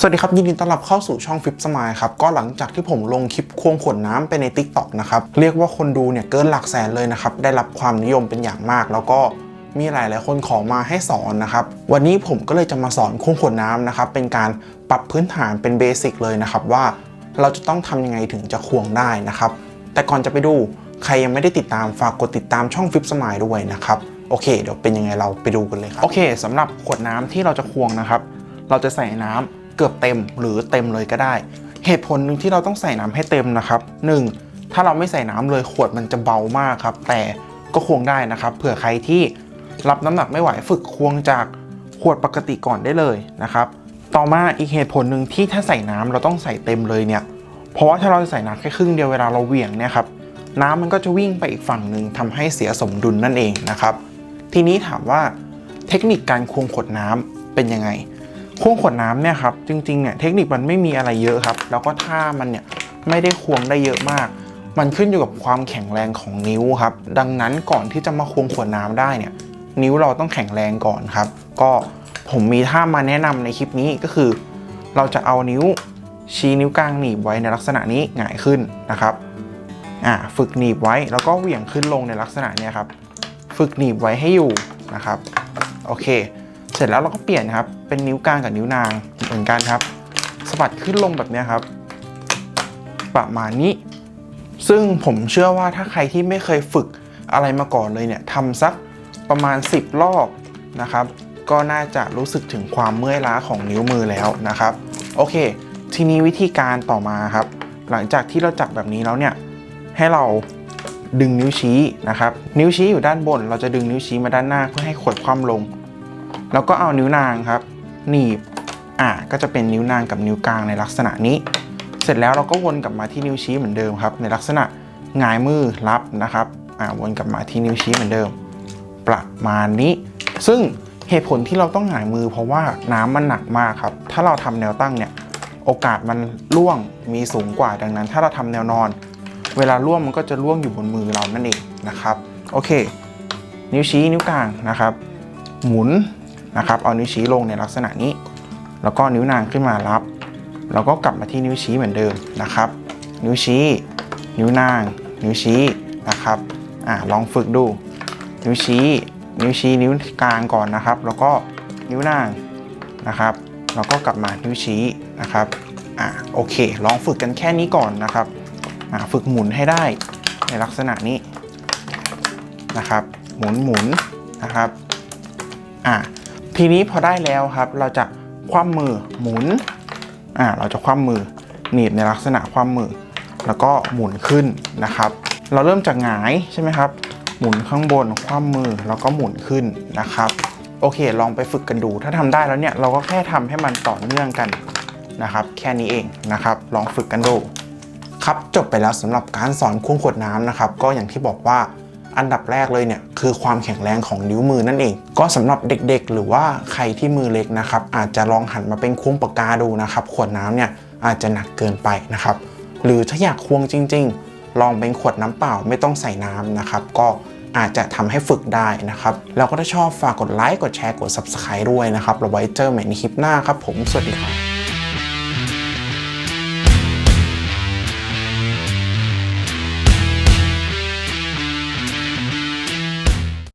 สวัสดีครับ ยินดีต้อนรับเข้าสู่ช่องฟิปสมายครับ ก็หลังจากที่ผมลงคลิปควงขวดน้ำไปใน Tik t o อกนะครับ เรียกว่าคนดูเนี่ยเกินหลักแสนเลยนะครับ ได้รับความนิยมเป็นอย่างมาก แล้วก็มีหลาย ๆ คนขอมาให้สอนนะครับ วันนี้ผมก็เลยจะมาสอนควงขวดน้ำนะครับ เป็นการปรับพื้นฐานเป็นเบสิกเลยนะครับว่าเราจะต้องทำยังไงถึงจะควงได้นะครับ แต่ก่อนจะไปดูใครยังไม่ได้ติดตามฝากกดติดตามช่องฟิปสมายด้วยนะครับโอเค เดี๋ยวเป็นยังไงเราไปดูกันเลยครับโอเคสำหรับขวดน้ำที่เราจะควงนะครับ เราจะใส่น้ำ เกือบเต็มหรือเต็มเลยก็ได้ เหตุผลหนึ่งที่เราต้องใส่น้ำให้เต็มนะครับ 1. ถ้าเราไม่ใส่น้ำเลยขวดมันจะเบามากครับ แต่ก็ควงได้นะครับ เผื่อใครที่รับน้ำหนักไม่ไหวฝึกควงจากขวดปกติก่อนได้เลยนะครับ ต่อมาอีกเหตุผลหนึ่งที่ถ้าใส่น้ำเราต้องใส่เต็มเลยเนี่ย เพราะว่าถ้าเราใส่น้ำแค่ครึ่งเดียวเวลาเราเหวี่ยงเนี่ยครับน้ำมันก็จะวิ่งไปอีกฝั่งหนึ่งทำให้เสียสมดุลนั่นเองนะครับ ทีนี้ถามว่าเทคนิคการควงขวดน้ำเป็นยังไง ควงขวดน้ำเนี่ยครับจริงๆเนี่ยเทคนิคมันไม่มีอะไรเยอะครับ แล้วก็ท่ามันเนี่ยไม่ได้ควงได้เยอะมาก มันขึ้นอยู่กับความแข็งแรงของนิ้วครับ ดังนั้นก่อนที่จะมาควงขวดน้ำได้เนี่ย นิ้วเราต้องแข็งแรงก่อนครับ ก็ผมมีท่ามาแนะนำในคลิปนี้ก็คือ เราจะเอานิ้วชี้นิ้วกลางหนีบไว้ในลักษณะนี้หงายขึ้นนะครับอ่าฝึกหนีบไว้แล้วก็เหวี่ยงขึ้นลงในลักษณะนี้ครับ ฝึกหนีบไว้ให้อยู่นะครับ โอเค เสร็จแล้วเราก็เปลี่ยนครับ เป็นนิ้วกลางกับนิ้วนางเหมือนกันครับสะบัดขึ้นลงแบบนี้ครับ ประมาณนี้ ซึ่งผมเชื่อว่าถ้าใครที่ไม่เคยฝึกอะไรมาก่อนเลยเนี่ยทำสักประมาณ 10 รอบนะครับ ก็น่าจะรู้สึกถึงความเมื่อยล้าของนิ้วมือแล้วนะครับ โอเค ทีนี้วิธีการต่อมาครับ หลังจากที่เราจับแบบนี้แล้วเนี่ยให้เราดึงนิ้วชี้นะครับ นิ้วชี้อยู่ด้านบน เราจะดึงนิ้วชี้มาด้านหน้าเพื่อให้ขดคว่ำลง แล้วก็เอานิ้วนางครับ หนีบอะก็จะเป็นนิ้วนางกับนิ้วกลางในลักษณะนี้ เสร็จแล้วเราก็วนกลับมาที่นิ้วชี้เหมือนเดิมครับ ในลักษณะงายมือรับนะครับอ่าวนกลับมาที่นิ้วชี้เหมือนเดิม ประมาณนี้ ซึ่งเหตุผลที่เราต้องหงายมือเพราะว่าน้ำมันหนักมากครับ ถ้าเราทำแนวตั้งเนี่ยโอกาสมันร่วงมีสูงกว่าดังนั้น ถ้าเราทำแนวนอน เวลาร่วงมันก็จะร่วงอยู่บนมือเรานั่นเองนะครับ โอเค นิ้วชี้นิ้วกลางนะครับ หมุน นะครับเอานิ้วชี้ลงในลักษณะนี้ แล้วก็นิ้วนางขึ้นมารับ แล้วก็กลับมาที่นิ้วชี้เหมือนเดิมนะครับ นิ้วชี้ นิ้วนาง นิ้วชี้นะครับอ่าลองฝึกดู นิ้วชี้ นิ้วชี้นิ้วกลางก่อนนะครับ แล้วก็นิ้วนางนะครับ แล้วก็กลับมานิ้วชี้นะครับอ่าโอเค ลองฝึกกันแค่นี้ก่อนนะครับอ่าฝึกหมุนให้ได้ในลักษณะนี้นะครับ หมุนหมุนนะครับอ่า ทีนี้พอได้แล้วครับ เราจะคว่ำมือหมุนอ่าเราจะคว่ำมือหนีบในลักษณะคว่ำมือ แล้วก็หมุนขึ้นนะครับ เราเริ่มจากหงายใช่ไหมครับ หมุนข้างบนคว่ำมือแล้วก็หมุนขึ้นนะครับ โอเค ลองไปฝึกกันดู ถ้าทำได้แล้วเนี่ยเราก็แค่ทำให้มันต่อเนื่องกันนะครับ แค่นี้เองนะครับ ลองฝึกกันดูครับจบไปแล้วสำหรับการสอนควงขวดน้ำนะครับ ก็อย่างที่บอกว่า อันดับแรกเลยเนี่ยคือความแข็งแรงของนิ้วมือนั่นเอง ก็สำหรับเด็กๆ หรือว่าใครที่มือเล็กนะครับอาจจะลองหันมาเป็นควงปากกาดูนะครับ ขวดน้ำเนี่ยอาจจะหนักเกินไปนะครับ หรือถ้าอยากควงจริง ๆ ลองเป็นขวดน้ำเปล่าไม่ต้องใส่น้ำนะครับ ก็อาจจะทำให้ฝึกได้นะครับ แล้วก็ถ้าชอบฝากกดไลค์กดแชร์กด subscribe ด้วยนะครับเราไว้เจอใหม่ในคลิปหน้าครับผมสวัสดีครับ